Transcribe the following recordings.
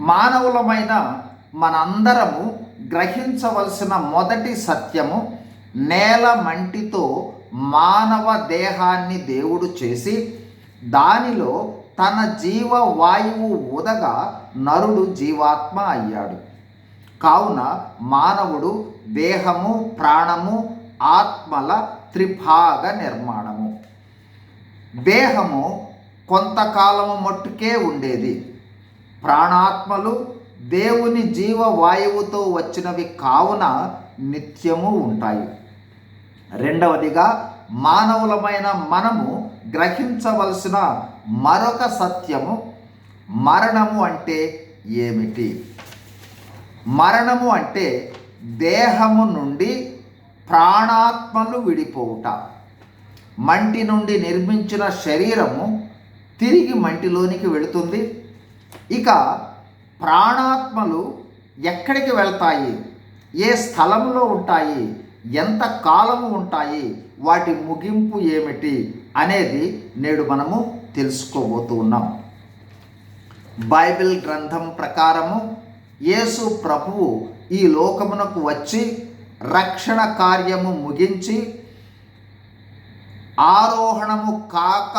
మానవులమైన మనందరము గ్రహించవలసిన మొదటి సత్యము నేల మంటితో మానవ దేహాన్ని దేవుడు చేసి దానిలో తన జీవ వాయువు ఉదగా నరుడు జీవాత్మ అయ్యాడు. కావున మానవుడు దేహము ప్రాణము ఆత్మల త్రిభాగ నిర్మాణము. దేహము కొంతకాలము మట్టుకే ఉండేది. ప్రాణాత్మలు దేవుని జీవ వాయువుతో వచ్చినవి కావున నిత్యము ఉంటాయి. రెండవదిగా మానవులమైన మనము గ్రహించవలసిన మరొక సత్యము మరణము అంటే ఏమిటి? మరణము అంటే దేహము నుండి ప్రాణాత్మలు విడిపోవుట. మంటి నుండి నిర్మించిన శరీరము తిరిగి మంటిలోనికి వెళుతుంది. ఇక ప్రాణాత్మలు ఎక్కడికి వెళ్తాయి? ఏ స్థలంలో ఉంటాయి? ఎంత కాలము ఉంటాయి? వాటి ముగింపు ఏమిటి? అనేది నేడు మనము తెలుసుకోబోతూ ఉన్నాం బైబిల్ గ్రంథం ప్రకారము యేసు ప్రభువు ఈ లోకమునకు వచ్చి రక్షణ కార్యము ముగించి ఆరోహణము కాక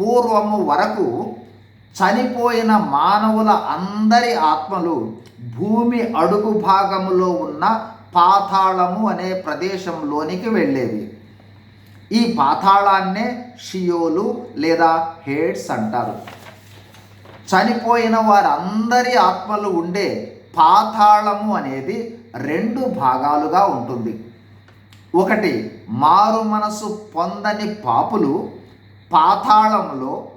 పూర్వము వరకు చనిపోయిన మానవుల అందరి ఆత్మలు భూమి అడుగు భాగములో ఉన్న పాతాళము అనే ప్రదేశంలోనికి వెళ్ళేవి. ఈ పాతాళాన్నే షియోలు లేదా హేడ్స్ అంటారు. చనిపోయిన వారందరి ఆత్మలు ఉండే పాతాళము అనేది రెండు భాగాలుగా ఉంటుంది. ఒకటి మారు మనసు పొందని పాపులు పాతాళంలో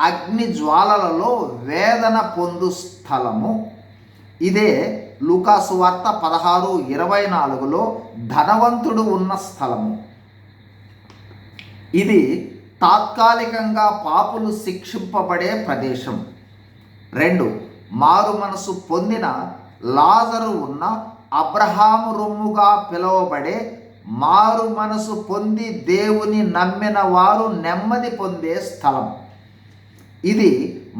అగ్ని జ్వాలలలో వేదన పొందు స్థలము. ఇదే లూకాసు వార్త పదహారు ఇరవై నాలుగులో ధనవంతుడు ఉన్న స్థలము. ఇది తాత్కాలికంగా పాపులు శిక్షింపబడే ప్రదేశం. రెండు మారు మనసు పొందిన లాజరు ఉన్న అబ్రహాము రొమ్ముగా పిలువబడే మారు మనసు పొంది దేవుని నమ్మిన వారు నెమ్మది పొందే స్థలం. ఇది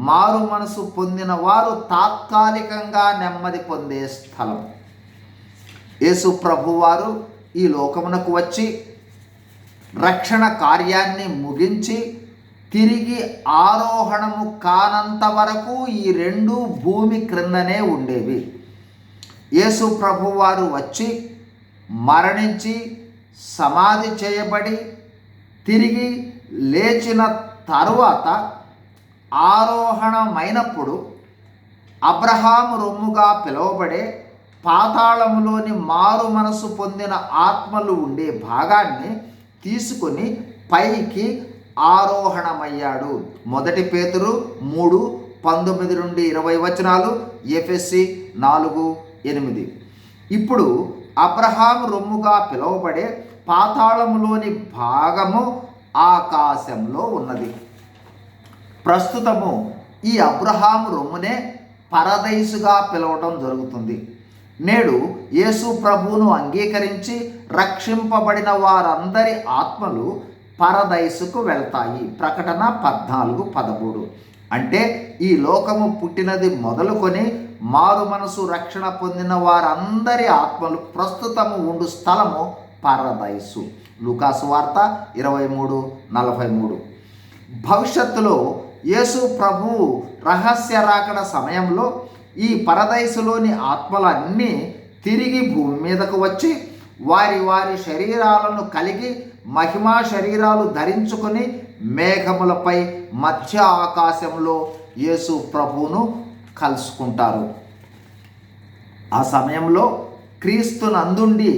మారు మనసు పొందిన వారు తాత్కాలికంగా నెమ్మది పొందే స్థలం. యేసు ప్రభువారు ఈ లోకమునకు వచ్చి రక్షణ కార్యాన్ని ముగించి తిరిగి ఆరోహణము కానంత వరకు ఈ రెండు భూమి క్రిందనే ఉండేవి. యేసు ప్రభువారు వచ్చి మరణించి సమాధి చేయబడి తిరిగి లేచిన తరువాత ఆరోహణమైనప్పుడు అబ్రహాం రొమ్ముగా పిలువబడే పాతాళములోని మారు మనసు పొందిన ఆత్మలు ఉండే భాగాన్ని తీసుకొని పైకి ఆరోహణమయ్యాడు. మొదటి పేతురు మూడు పంతొమ్మిది నుండి ఇరవై వచనాలు ఎఫ్ఎస్సి నాలుగు ఎనిమిది. ఇప్పుడు అబ్రహాం రొమ్ముగా పిలువబడే పాతాళములోని భాగము ఆకాశంలో ఉన్నది. ప్రస్తుతము ఈ అబ్రహాం రొమ్మునే పరదైసుగా పిలవటం జరుగుతుంది. నేడు యేసు ప్రభువును అంగీకరించి రక్షింపబడిన వారందరి ఆత్మలు పరదైసుకు వెళ్తాయి. ప్రకటన పద్నాలుగు పదమూడు. అంటే ఈ లోకము పుట్టినది మొదలుకొని మారు మనసు రక్షణ పొందిన వారందరి ఆత్మలు ప్రస్తుతము ఉండు స్థలము పరదైసు లూకాసు వార్త ఇరవై మూడు నలభై మూడు. భవిష్యత్తులో యేసు ప్రభువు రహస్య రాకడ సమయంలో ఈ పరదైసులోని ఆత్మలన్నీ తిరిగి భూమి మీదకు వచ్చి వారి వారి శరీరాలను కలిగి మహిమా శరీరాలు ధరించుకొని మేఘములపై మధ్య ఆకాశంలో యేసు ప్రభువును కలుసుకుంటారు. ఆ సమయంలో క్రీస్తునందుండి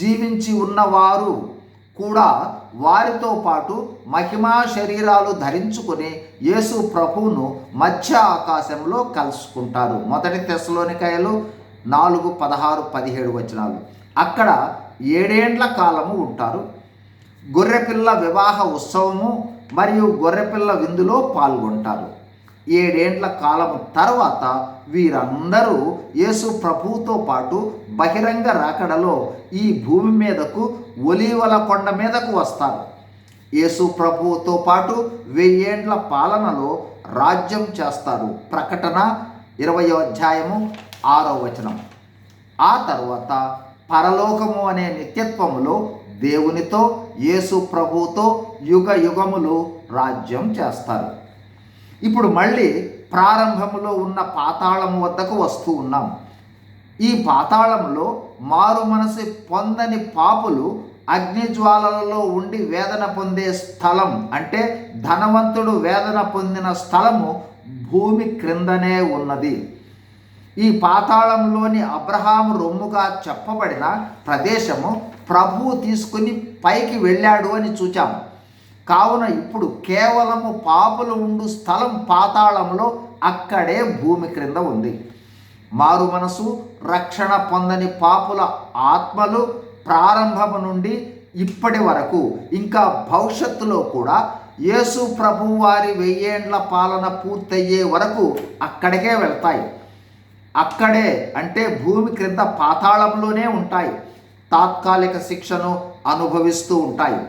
జీవించి ఉన్నవారు కూడా వారితో పాటు మహిమా శరీరాలు ధరించుకుని యేసు ప్రభువును మధ్య ఆకాశంలో కలుసుకుంటారు. మొదటి తెశలోనికాయలు నాలుగు పదహారు పదిహేడు వచనాలు. అక్కడ ఏడేండ్ల కాలము ఉంటారు. గొర్రెపిల్ల వివాహ ఉత్సవము మరియు గొర్రెపిల్ల విందులో పాల్గొంటారు. ఏడేండ్ల కాలం తర్వాత వీరందరూ యేసు ప్రభువుతో పాటు బహిరంగ రాకడలో ఈ భూమి మీదకు ఒలీవల కొండ మీదకు వస్తారు. యేసు ప్రభువుతో పాటు వెయ్యేండ్ల పాలనలో రాజ్యం చేస్తారు. ప్రకటన ఇరవయో అధ్యాయము ఆరో వచనం. ఆ తర్వాత పరలోకము అనే నిత్యత్వములో దేవునితో యేసు ప్రభువుతో యుగ యుగములు రాజ్యం చేస్తారు. ఇప్పుడు మళ్ళీ ప్రారంభములో ఉన్న పాతాళము వద్దకు వస్తూ ఉన్నాం. ఈ పాతాళంలో మారు మనసు పొందని పాపులు అగ్నిజ్వాలలలో ఉండి వేదన పొందే స్థలం అంటే ధనవంతుడు వేదన పొందిన స్థలము భూమి క్రిందనే ఉన్నది. ఈ పాతాళంలోని అబ్రహాం రొమ్ముగా చెప్పబడిన ప్రదేశము ప్రభువు తీసుకుని పైకి వెళ్ళాడు అని చూచాము. కావున ఇప్పుడు కేవలము పాపులు ఉండు స్థలం పాతాళంలో అక్కడే భూమి క్రింద ఉంది. మారు మనసు రక్షణ పొందని పాపుల ఆత్మలు ప్రారంభము నుండి ఇప్పటి వరకు ఇంకా భవిష్యత్తులో కూడా యేసు ప్రభు వారి వెయ్యేండ్ల పాలన పూర్తయ్యే వరకు అక్కడికే వెళ్తాయి. అక్కడే అంటే భూమి క్రింద పాతాళంలోనే ఉంటాయి. తాత్కాలిక శిక్షను అనుభవిస్తూ ఉంటాయి.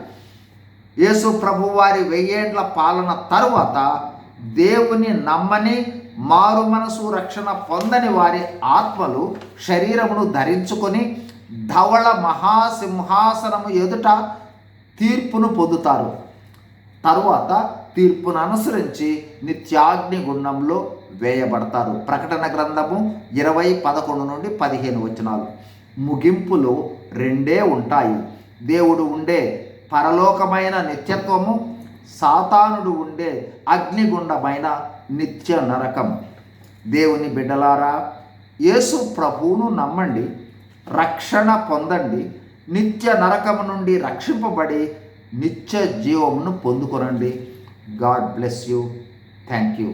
యేసు ప్రభు వారి వెయ్యేండ్ల పాలన తరువాత దేవుని నమ్మని మారు మనసు రక్షణ పొందని వారి ఆత్మలు శరీరమును ధరించుకొని ధవళ మహాసింహాసనము ఎదుట తీర్పును పొందుతారు. తరువాత తీర్పును అనుసరించి నిత్యాగ్ని గుండంలో వేయబడతారు. ప్రకటన గ్రంథము ఇరవై పదకొండు నుండి పదిహేను వచనాలు. ముగింపులు రెండే ఉంటాయి. దేవుడు ఉండే పరలోకమైన నిత్యత్వము సాతానుడు ఉండే అగ్నిగుండమైన నిత్య నరకం. దేవుని బిడ్డలారా యేసు ప్రభువును నమ్మండి రక్షణ పొందండి నిత్య నరకము నుండి రక్షింపబడి నిత్య జీవమును పొందుకొనండి. God bless you. Thank you